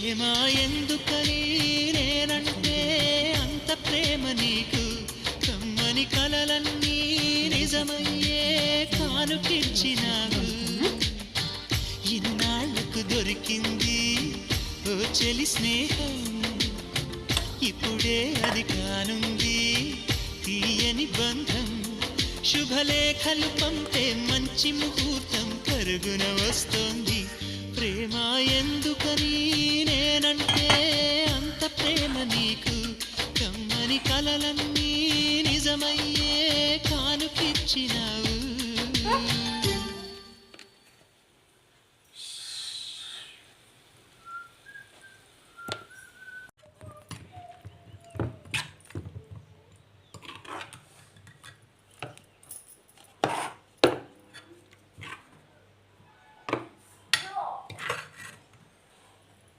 ప్రేమ ఎందుకని నేనంటే అంత ప్రేమ నీకు. కమ్మని కలలన్నీ నిజమయ్యే కానుకిచ్చినావు ఇన్నాళ్ళకు దొరికింది ఓ చెలి స్నేహం. ఇప్పుడే అది కానుంది తీయని బంధం. శుభలేఖలు పంపే మంచి ముహూర్తం కరుగున వస్తోంది ప్రేమ కలలన్నీ